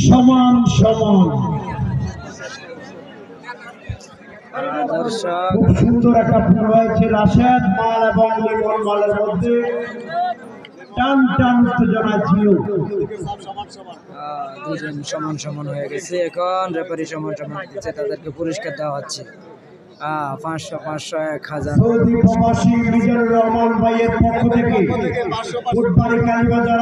সমান সমান। খুব সুন্দর একটা ফুল হয়েছে রাশেদ মাল এবং লিমন মালের মধ্যে। টান টান উত্তেজনা জিও দুজন সমান সমান হয়ে গেছে। এখন রেফারি সমান সমান দিচ্ছে। তাদেরকে পুরস্কার দেওয়া হচ্ছে। আহ, পাঁচশো পাঁচশো এক হাজার। সৌদি প্রবাসী মিজানুর রহমান ভাইয়ের পক্ষ থেকে ফুটবাড়ি কালীবাজার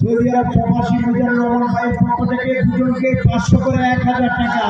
সৌদি আরব প্রবাসী মিজানুর রহমান ভাইয়ের পক্ষ থেকে দুজনকে পাঁচশো করে এক হাজার টাকা।